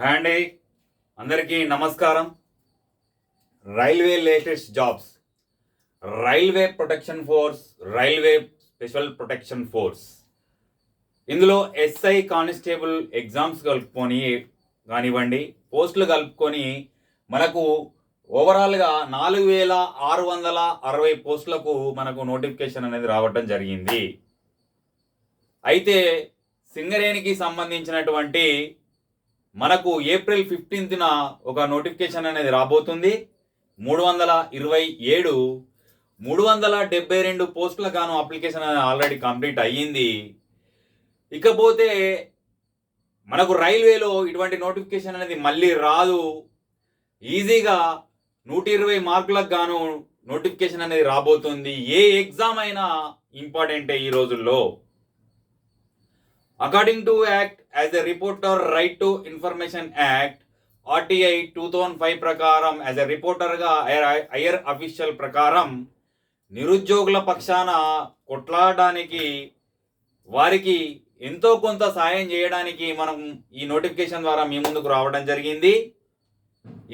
Hi అండి. అందరికీ నమస్కారం. Railway latest jobs. Railway protection force railway special protection force. ఇందులో ఎస్ఐ కానిస్టేబుల్ ఎగ్జామ్స్ కలుపుకొని కానివ్వండి పోస్టులు కలుపుకొని మనకు ఓవరాల్గా నాలుగు వేల ఆరు వందల అరవై పోస్టులకు మనకు నోటిఫికేషన్ అనేది రావటం జరిగింది. అయితే సింగరేణికి సంబంధించినటువంటి మనకు ఏప్రిల్ ఫిఫ్టీన్త్న ఒక నోటిఫికేషన్ అనేది రాబోతుంది. మూడు వందల ఇరవై ఏడు మూడు వందల డెబ్బై రెండు పోస్టుల గాను అప్లికేషన్ అనేది ఆల్రెడీ కంప్లీట్ అయ్యింది. ఇకపోతే మనకు రైల్వేలో ఇటువంటి నోటిఫికేషన్ అనేది మళ్ళీ రాదు. ఈజీగా నూట ఇరవై మార్కులకు గాను నోటిఫికేషన్ అనేది రాబోతుంది. ఏ ఎగ్జామ్ అయినా ఇంపార్టెంటే ఈ రోజుల్లో. According to act as a reporter right to information act RTI two thousand five ప్రకారం యాజ్ ఎ రిపోర్టర్గా హైయర్ అఫీషియల్ ప్రకారం నిరుద్యోగుల పక్షాన కొట్లాడడానికి వారికి ఎంతో కొంత సాయం చేయడానికి మనం ఈ నోటిఫికేషన్ ద్వారా మీ ముందుకు రావడం జరిగింది.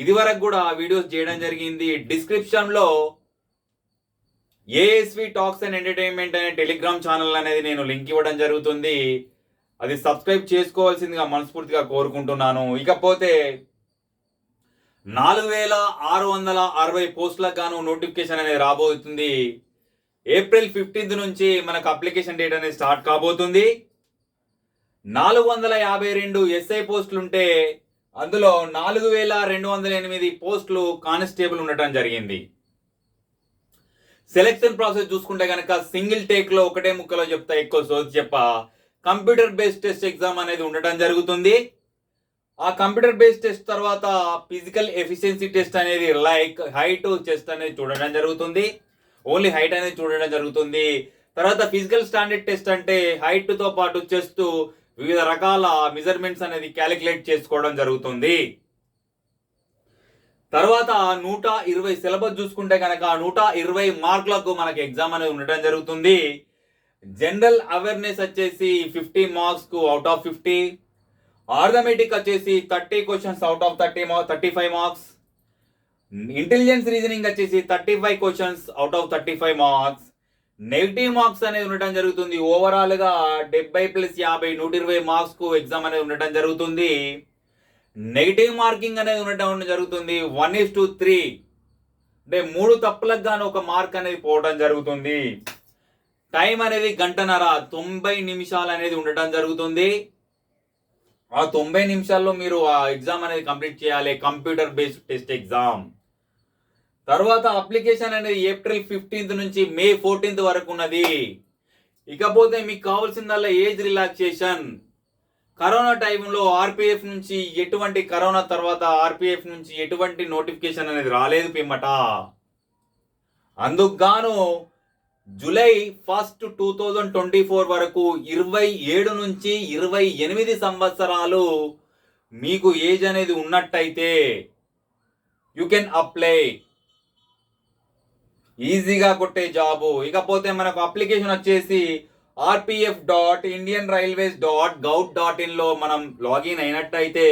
ఇది వరకు కూడా వీడియోస్ చేయడం జరిగింది. డిస్క్రిప్షన్లో ఏఎస్వి టాక్స్ అండ్ ఎంటర్టైన్మెంట్ అనే టెలిగ్రామ్ ఛానల్ అనేది నేను లింక్ ఇవ్వడం జరుగుతుంది. అది సబ్స్క్రైబ్ చేసుకోవాల్సిందిగా మనస్ఫూర్తిగా కోరుకుంటున్నాను. ఇకపోతే నాలుగు వేల ఆరు వందల అరవై పోస్టులకు గాను నోటిఫికేషన్ అనేది రాబోతుంది. ఏప్రిల్ ఫిఫ్టీన్త్ నుంచి మనకు అప్లికేషన్ డేట్ అనేది స్టార్ట్ కాబోతుంది. నాలుగు వందల యాభై రెండు ఎస్ఐ పోస్టులు ఉంటే అందులో నాలుగు వేల రెండు వందల ఎనిమిది పోస్టులు కానిస్టేబుల్ ఉండటం జరిగింది. సెలెక్షన్ ప్రాసెస్ చూసుకుంటే కనుక సింగిల్ టేక్లో ఒకటే ముక్కలో చెప్తా ఎక్కువ సోది చెప్ప. కంప్యూటర్ బేస్డ్ టెస్ట్ ఎగ్జామ్ అనేది ఉండటం జరుగుతుంది. ఆ కంప్యూటర్ బేస్డ్ టెస్ట్ తర్వాత ఫిజికల్ ఎఫిషియన్సీ టెస్ట్ అనేది లైక్ హైట్ చెస్ట్ అనేది చూడడం జరుగుతుంది. ఓన్లీ హైట్ అనేది చూడడం జరుగుతుంది. తర్వాత ఫిజికల్ స్టాండర్డ్ టెస్ట్ అంటే హైట్తో పాటు చేస్తూ వివిధ రకాల మెజర్మెంట్స్ అనేది క్యాలిక్యులేట్ చేసుకోవడం జరుగుతుంది. తర్వాత నూట ఇరవై సిలబస్ చూసుకుంటే కనుక నూట ఇరవై మార్కులకు మనకి ఎగ్జామ్ అనేది ఉండటం జరుగుతుంది. జనరల్ అవేర్నెస్ వచ్చేసి ఫిఫ్టీ మార్క్స్కు అవుట్ ఆఫ్ ఫిఫ్టీ ఆర్థమెటిక్ వచ్చేసి thirty questions out of thirty thirty five marks. Intelligence reasoning వచ్చేసి thirty five questions out of thirty five marks. Negative marks అనేది ఉండటం జరుగుతుంది. ఓవరాల్గా డెబ్బై ప్లస్ యాభై నూట ఇరవై మార్క్స్కు ఎగ్జామ్ అనేది ఉండటం జరుగుతుంది. నెగిటివ్ మార్కింగ్ అనేది ఉండటం జరుగుతుంది. వన్ ఇస్ టు త్రీ అంటే మూడు తప్పులకు గాను ఒక మార్క్ అనేది పోవడం జరుగుతుంది. టైం అనేది గంటన్నర తొంభై నిమిషాలు అనేది ఉండటం జరుగుతుంది. ఆ తొంభై నిమిషాల్లో మీరు ఆ ఎగ్జామ్ అనేది కంప్లీట్ చేయాలి కంప్యూటర్ బేస్డ్ టెస్ట్ ఎగ్జామ్. తర్వాత అప్లికేషన్ అనేది ఏప్రిల్ ఫిఫ్టీన్త్ నుంచి మే ఫోర్టీన్త్ వరకు ఉన్నది. ఇకపోతే మీకు కావాల్సిందల్లా ఏజ్ రిలాక్సేషన్. కరోనా టైంలో ఆర్పిఎఫ్ నుంచి ఎటువంటి కరోనా తర్వాత ఆర్పిఎఫ్ నుంచి ఎటువంటి నోటిఫికేషన్ అనేది రాలేదు పిమ్మట. అందుకు గాను July first two thousand twenty four వరకు ఇరవై ఏడు నుంచి ఇరవై ఎనిమిది సంవత్సరాలు మీకు ఏజ్ అనేది ఉన్నట్టయితే యు కెన్ అప్లై. ఈజీగా కొట్టే జాబు. ఇకపోతే మనకు అప్లికేషన్ వచ్చేసి RPF dot Indian railways dot gov dot ఇన్లో మనం లాగిన్ అయినట్టయితే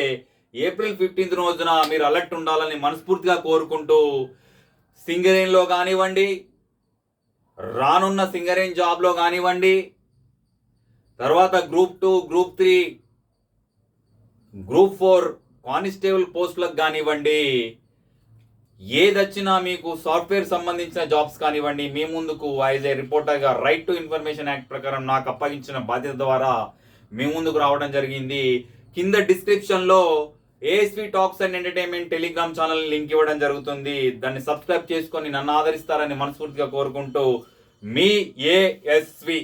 ఏప్రిల్ ఫిఫ్టీన్త్ రోజున మీరు అలర్ట్ ఉండాలని మనస్ఫూర్తిగా కోరుకుంటూ సింగరేన్లో కానివ్వండి రానున్న సింగరేన్ జాబ్లో కానివ్వండి తర్వాత group two group three group four constable పోస్టులకు కానివ్వండి ఏదొచ్చినా మీకు సాఫ్ట్వేర్ సంబంధించిన జాబ్స్ కానివ్వండి మీ ముందుకు యాజ్ ఏ రిపోర్టర్గా రైట్ టు ఇన్ఫర్మేషన్ యాక్ట్ ప్రకారం నాకు అప్పగించిన బాధ్యత ద్వారా మీ ముందుకు రావడం జరిగింది. కింద డిస్క్రిప్షన్లో ASV talks and entertainment telegram channel link ఇవ్వడం జరుగుతుంది. దాన్ని సబ్స్క్రైబ్ చేసుకొని నన్ను ఆదరిస్తారని మనస్ఫూర్తిగా కోరుకుంటూ మీ ఏఎస్వి